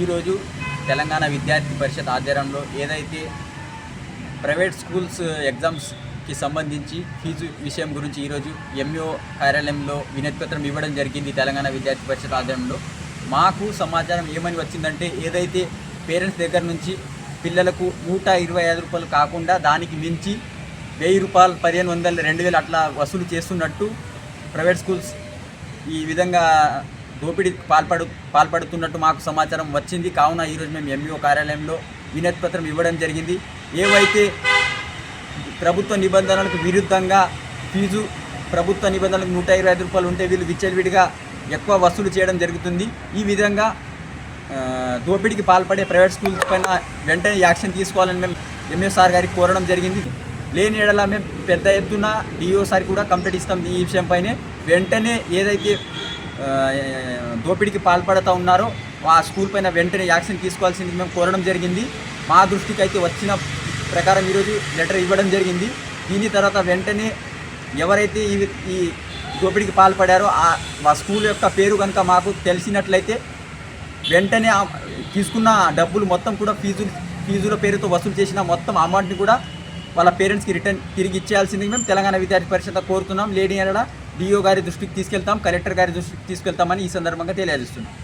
ఈరోజు తెలంగాణ విద్యార్థి పరిషత్ ఆధ్వర్యంలో ఏదైతే ప్రైవేట్ స్కూల్స్ ఎగ్జామ్స్కి సంబంధించి ఫీజు విషయం గురించి ఈరోజు ఎంఈఓ కార్యాలయంలో వినతి పత్రం ఇవ్వడం జరిగింది తెలంగాణ విద్యార్థి పరిషత్ ఆధ్వర్యంలో. మాకు సమాచారం ఏమని వచ్చిందంటే ఏదైతే పేరెంట్స్ దగ్గర నుంచి పిల్లలకు నూట ఇరవై ఐదు రూపాయలు కాకుండా దానికి మించి వెయ్యి రూపాయలు పదిహేను వందలు రెండు వేలు అట్లా వసూలు చేస్తున్నట్టు ప్రైవేట్ స్కూల్స్ ఈ విధంగా దోపిడీ పాల్పడు పాల్పడుతున్నట్టు మాకు సమాచారం వచ్చింది. కావున ఈరోజు మేము ఎంఈఓ కార్యాలయంలో వినతి పత్రం ఇవ్వడం జరిగింది. ఏవైతే ప్రభుత్వ నిబంధనలకు విరుద్ధంగా ఫీజు ప్రభుత్వ నిబంధనలకు నూట ఇరవై ఐదు రూపాయలు ఉంటే వీళ్ళు విచ్చలవిడిగా ఎక్కువ వసూలు చేయడం జరుగుతుంది. ఈ విధంగా దోపిడీకి పాల్పడే ప్రైవేట్ స్కూల్స్ పైన వెంటనే యాక్షన్ తీసుకోవాలని మేము ఎంఏ సార్ గారికి కోరడం జరిగింది. లేని ఎడలా మేము పెద్ద ఎత్తున డిఓ సార్ కూడా కంప్లీట్ ఇస్తాం ఈ విషయంపైనే వెంటనే ఏదైతే దోపిడీకి పాల్పడుతూ ఉన్నారో. ఆ స్కూల్ పైన వెంటనే యాక్షన్ తీసుకోవాల్సింది మేము కోరడం జరిగింది. మా దృష్టికి అయితే వచ్చిన ప్రకారం ఈరోజు లెటర్ ఇవ్వడం జరిగింది. దీని తర్వాత వెంటనే ఎవరైతే ఈ ఈ దోపిడీకి పాల్పడారో ఆ స్కూల్ యొక్క పేరు కనుక మాకు తెలిసినట్లయితే వెంటనే తీసుకున్న డబ్బులు మొత్తం కూడా ఫీజులు ఫీజుల పేరుతో వసూలు చేసిన మొత్తం అమౌంట్ని కూడా వాళ్ళ పేరెంట్స్కి రిటర్న్ తిరిగి ఇచ్చేయాల్సింది మేము. తెలంగాణ విద్యార్థి పరిషత్ కోరుతున్నాం. లేడీ అనడా డిఓ గారి దృష్టికి తీసుకెళ్తాం కలెక్టర్ గారి దృష్టికి తీసుకెళ్తామని ఈ సందర్భంగా తెలియజేస్తున్నాం.